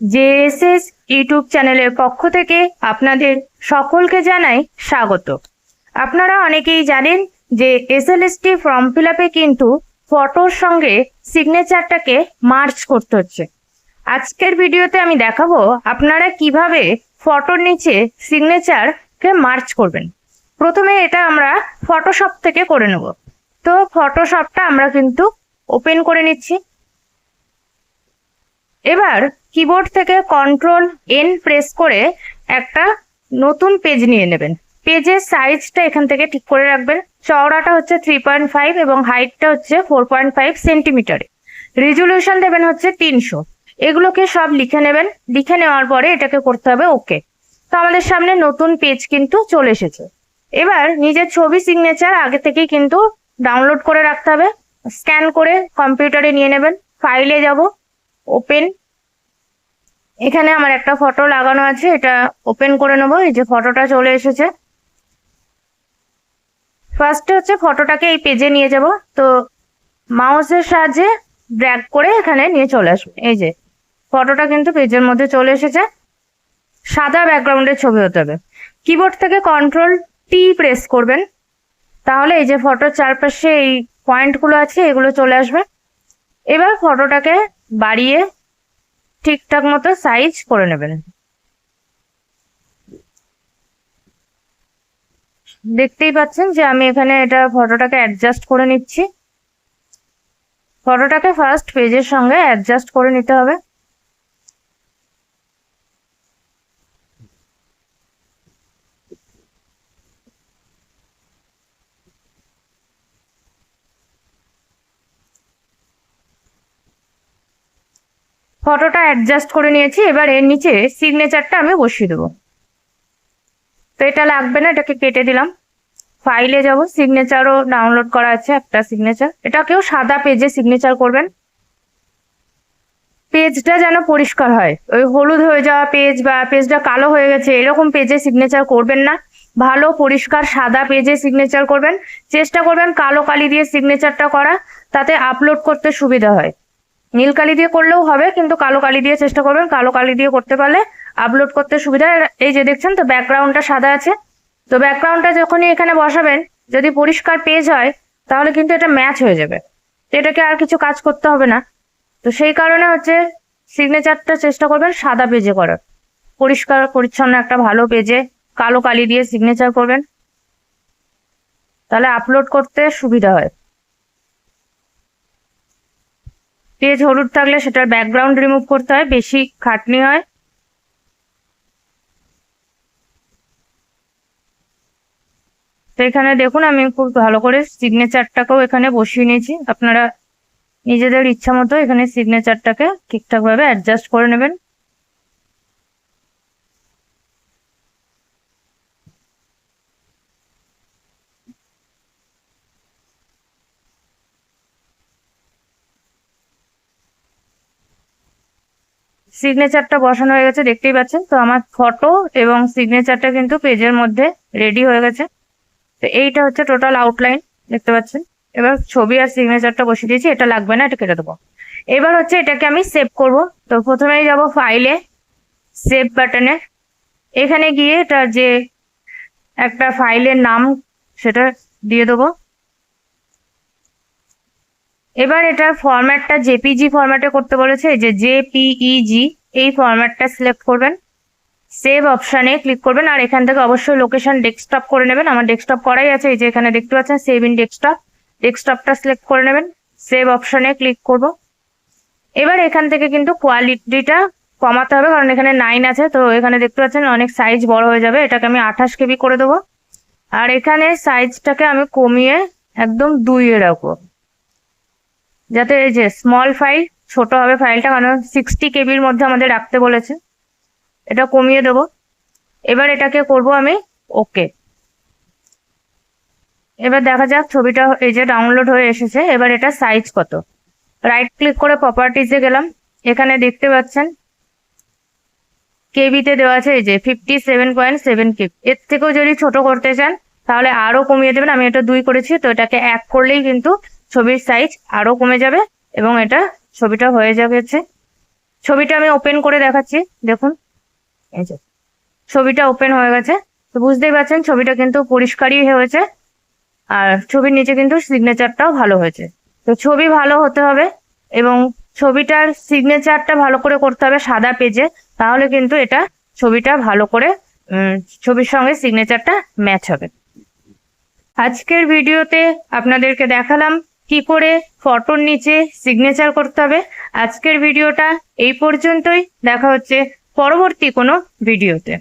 JSS YouTube চ্যানেলের পক্ষ থেকে আপনাদের সকলকে জানাই স্বাগত। আপনারা অনেকেই জানেন যে এসএলএসটি ফর্ম ফিল আপে কিন্তু ফটোর সঙ্গে সিগনেচারটাকে মার্চ করতে হচ্ছে। আজকের ভিডিওতে আমি দেখাবো আপনারা কীভাবে ফটোর নিচে সিগনেচারকে মার্চ করবেন। প্রথমে এটা আমরা ফটোশপ থেকে করে নেব। তো ফটোশপটা আমরা কিন্তু ওপেন করে নিচ্ছি। এবার কিবোর্ড থেকে কন্ট্রোল এন প্রেস করে একটা নতুন পেজ নিয়ে নেবেন। পেজের সাইজটা এখান থেকে ঠিক করে রাখবেন। চওড়াটা হচ্ছে থ্রি পয়েন্ট ফাইভ এবং হাইটটা হচ্ছে ফোর পয়েন্ট ফাইভ সেন্টিমিটারে রেজলিউশন দেবেন হচ্ছে তিনশো। এগুলোকে সব লিখে নেবেন। লিখে নেওয়ার পরে এটাকে করতে হবে ওকে তো আমাদের সামনে নতুন পেজ কিন্তু চলে এসেছে। এবার নিজের ছবি সিগনেচার আগে থেকেই কিন্তু ডাউনলোড করে রাখতে হবে। স্ক্যান করে কম্পিউটারে নিয়ে নেবেন। ফাইলে যাব। ওপেন এখানে আমার একটা ফটো লাগানো আছে, এটা ওপেন করে নেব, এই যে ফটোটা চলে এসেছে। ফার্স্টে হচ্ছে ফটোটাকে এই পেজে নিয়ে যাব, তো মাউসের সাহায্যে ড্র্যাগ করে এখানে নিয়ে চলে আসবে, এই যে। ফটোটা কিন্তু পেজের মধ্যে চলে এসেছে। সাদা ব্যাকগ্রাউন্ডের ছবি হতে হবে। কিবোর্ড থেকে কন্ট্রোল টি প্রেস করবেন, তাহলে এই যে ফটোর চারপাশে এই পয়েন্টগুলো আছে, এগুলো চলে আসবে। এবার ফটোটাকে বাড়িয়ে ঠিকঠাক মতো সাইজ করে নেবেন। দেখতেই পাচ্ছেন যে আমি এখানে এটা ফটোটাকে অ্যাডজাস্ট করে নিচ্ছি। ফটোটাকে ফার্স্ট পেজের সঙ্গে অ্যাডজাস্ট করে নিতে হবে। ফটোটা অ্যাডজাস্ট করে নিয়েছি, এবার এর নিচে সিগনেচারটা আমি বসিয়ে দেবো। তো এটা লাগবে না, এটাকে কেটে দিলাম। ফাইলে যাব সিগনেচারও ডাউনলোড করা আছে, একটা সিগনেচার এটাকেও সাদা পেজে সিগনেচার করবেন। পেজটা যেন পরিষ্কার হয়। ওই হলুদ হয়ে যাওয়া পেজ বা পেজটা কালো হয়ে গেছে, এরকম পেজে সিগনেচার করবেন না। ভালো, পরিষ্কার, সাদা পেজে সিগনেচার করবেন। চেষ্টা করবেন কালো কালি দিয়ে সিগনেচারটা করা, তাতে আপলোড করতে সুবিধা হয়। নীল কালি দিয়ে করলেও হবে, কিন্তু কালো কালি দিয়ে চেষ্টা করবেন। কালো কালি দিয়ে করতে পারলে আপলোড করতে সুবিধা। এই যে দেখছেন তো ব্যাকগ্রাউন্ডটা সাদা আছে। তো ব্যাকগ্রাউন্ডটা যখনই এখানে বসাবেন, যদি পরিষ্কার পেজ হয়, তাহলে কিন্তু এটা ম্যাচ হয়ে যাবে। তো এটাকে আর কিছু কাজ করতে হবে না। তো সেই কারণে হচ্ছে সিগনেচারটা চেষ্টা করবেন সাদা পেজে করার। পরিষ্কার, পরিচ্ছন্ন একটা ভালো পেজে কালো কালি দিয়ে সিগনেচার করবেন। তাহলে আপলোড করতে সুবিধা হয়। পেজ হলুদ থাকলে সেটার ব্যাকগ্রাউন্ড রিমুভ করতে হয়, বেশি খাটনি হয়। তো এখানে দেখুন, আমি খুব ভালো করে সিগনেচারটাকেও এখানে বসিয়ে নিয়েছি। আপনারা নিজেদের ইচ্ছা মতো এখানে সিগনেচারটাকে ঠিকঠাকভাবে অ্যাডজাস্ট করে নেবেন। সিগনেচারটা বসানো হয়ে গেছে, দেখতেই পাচ্ছেন। তো আমার ফটো এবং সিগনেচারটা কিন্তু পেজের মধ্যে রেডি হয়ে গেছে। তো এইটা হচ্ছে টোটাল আউটলাইন দেখতে পাচ্ছেন। এবার ছবি আর সিগনেচারটা বসিয়ে দিয়েছি, এটা লাগবে না, এটা কেটে দেবো। এবার হচ্ছে এটাকে আমি সেভ করব। তো প্রথমেই যাব ফাইলে সেভ বাটনে এখানে গিয়ে এটা যে একটা ফাইলের নাম, সেটা দিয়ে দেবো। এবার এটার ফরম্যাটটা জেপিজি ফরম্যাটে করতে বলেছে যে জেপিইজি এই ফরম্যাটটা সিলেক্ট করবেন। সেভ অপশানে ক্লিক করবেন আর এখান থেকে অবশ্যই লোকেশন ডেস্কটপ করে নেবেন। আমার ডেস্কটপ করাই আছে, এই যে এখানে দেখতে পাচ্ছেন সেভ ইন ডেস্কটপ ডেস্কটপটা সিলেক্ট করে নেবেন সেভ অপশানে ক্লিক করব। এবার এখান থেকে কিন্তু কোয়ালিটিটা কমাতে হবে, কারণ এখানে নাইন আছে, তো এখানে দেখতে পাচ্ছেন অনেক সাইজ বড় হয়ে যাবে। এটাকে আমি আঠাশ কেবি করে দেবো। আর এখানে সাইজটাকে আমি কমিয়ে একদম দুইয়ে রাখব। যাতে এই যে স্মল ফাইল ছোট হবে ফাইলটা কারণ সিক্সটি কেবির মধ্যে আমাদের রাখতে বলেছে। এটা কমিয়ে দেবো। এবার এটাকে করব আমি ওকে এবার দেখা যাক ছবিটা এই যে ডাউনলোড হয়ে এসেছে। এবার এটা সাইজ কত? রাইট ক্লিক করে প্রপার্টিজে গেলাম। এখানে দেখতে পাচ্ছেন কেবিতে দেওয়া আছে এই যে fifty seven point seven KB এর থেকেও যদি ছোট করতে চান, তাহলে আরও কমিয়ে দেবেন। আমি এটা দুই করেছি, তো এটাকে এক করলেই কিন্তু ছবির সাইজ আরও কমে যাবে এবং এটা ছবিটা হয়ে যাবে ছবিটা আমি ওপেন করে দেখাচ্ছি, দেখুন। ছবিটা ওপেন হয়ে গেছে। তো বুঝতেই পারছেন, ছবিটা কিন্তু পরিষ্কারই হয়েছে আর ছবির নিচে কিন্তু সিগনেচারটাও ভালো হয়েছে। তো ছবি ভালো হতে হবে এবং ছবিটার সিগনেচারটা ভালো করে করতে হবে সাদা পেজে তাহলে কিন্তু এটা ছবিটা ভালো করে ছবির সঙ্গে সিগনেচারটা ম্যাচ হবে। আজকের ভিডিওতে আপনাদেরকে দেখালাম কি করে ফটোর নিচে সিগনেচার করতে হবে? আজকের ভিডিওটা এই পর্যন্তই। দেখা হচ্ছে পরবর্তী কোনো ভিডিওতে